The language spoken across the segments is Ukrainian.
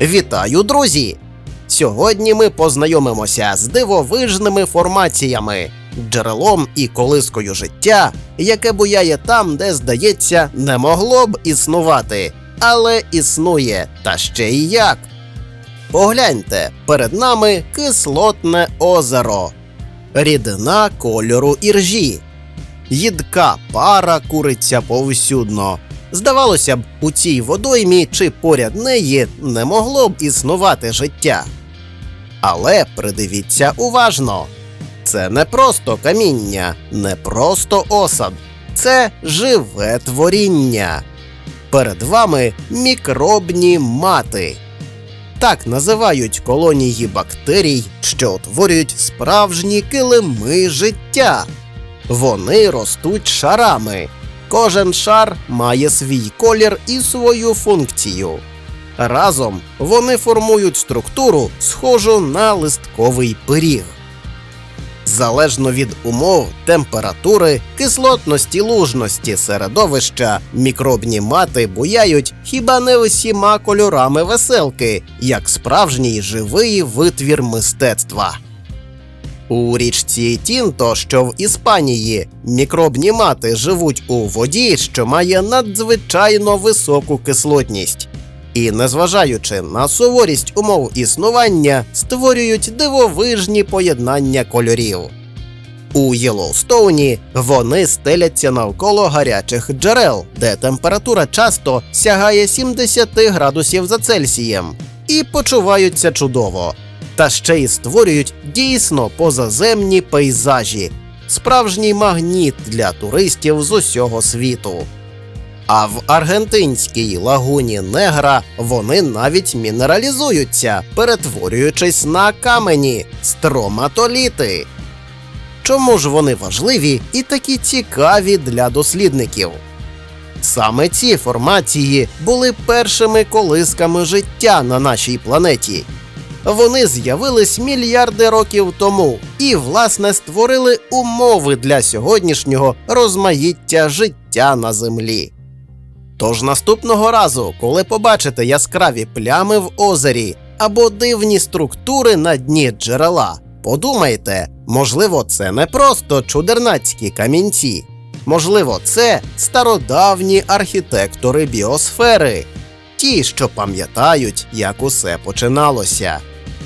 Вітаю, друзі! Сьогодні ми познайомимося з дивовижними формаціями, джерелом і колискою життя, яке буяє там, де, здається, не могло б існувати, але існує, та ще й як. Погляньте, перед нами кислотне озеро, рідина кольору іржі, їдка пара куриться повсюдно. Здавалося б, у цій водоймі чи поряд неї не могло б існувати життя. Але придивіться уважно. Це не просто каміння, не просто осад, це живе творіння. Перед вами мікробні мати. Так називають колонії бактерій, що утворюють справжні килими життя. Вони ростуть шарами. Кожен шар має свій колір і свою функцію. Разом вони формують структуру, схожу на листковий пиріг. Залежно від умов, температури, кислотності лужності середовища, мікробні мати буяють хіба не усіма кольорами веселки, як справжній живий витвір мистецтва. У річці Тінто, що в Іспанії, мікробні мати живуть у воді, що має надзвичайно високу кислотність. І, незважаючи на суворість умов існування, створюють дивовижні поєднання кольорів. У Єлоустоуні вони стеляться навколо гарячих джерел, де температура часто сягає 70 градусів за Цельсієм, і почуваються чудово. Та ще й створюють дійсно позаземні пейзажі, справжній магніт для туристів з усього світу. А в аргентинській лагуні Негра вони навіть мінералізуються, перетворюючись на камені строматоліти. Чому ж вони важливі і такі цікаві для дослідників? Саме ці формації були першими колисками життя на нашій планеті. Вони з'явились мільярди років тому і, власне, створили умови для сьогоднішнього розмаїття життя на землі. Тож наступного разу, коли побачите яскраві плями в озері або дивні структури на дні джерела, подумайте, можливо, це не просто чудернацькі камінці, можливо, це стародавні архітектори біосфери, ті, що пам'ятають, як усе починалося.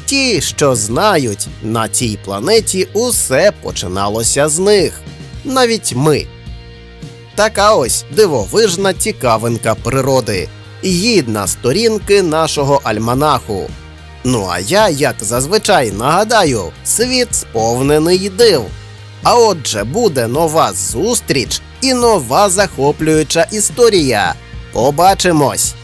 Ті, що знають, на цій планеті усе починалося з них, навіть ми. Така ось дивовижна цікавинка природи, гідна сторінки нашого альманаху. Ну а я, як зазвичай, нагадаю, світ сповнений див. А отже, буде нова зустріч і нова захоплююча історія. Побачимось!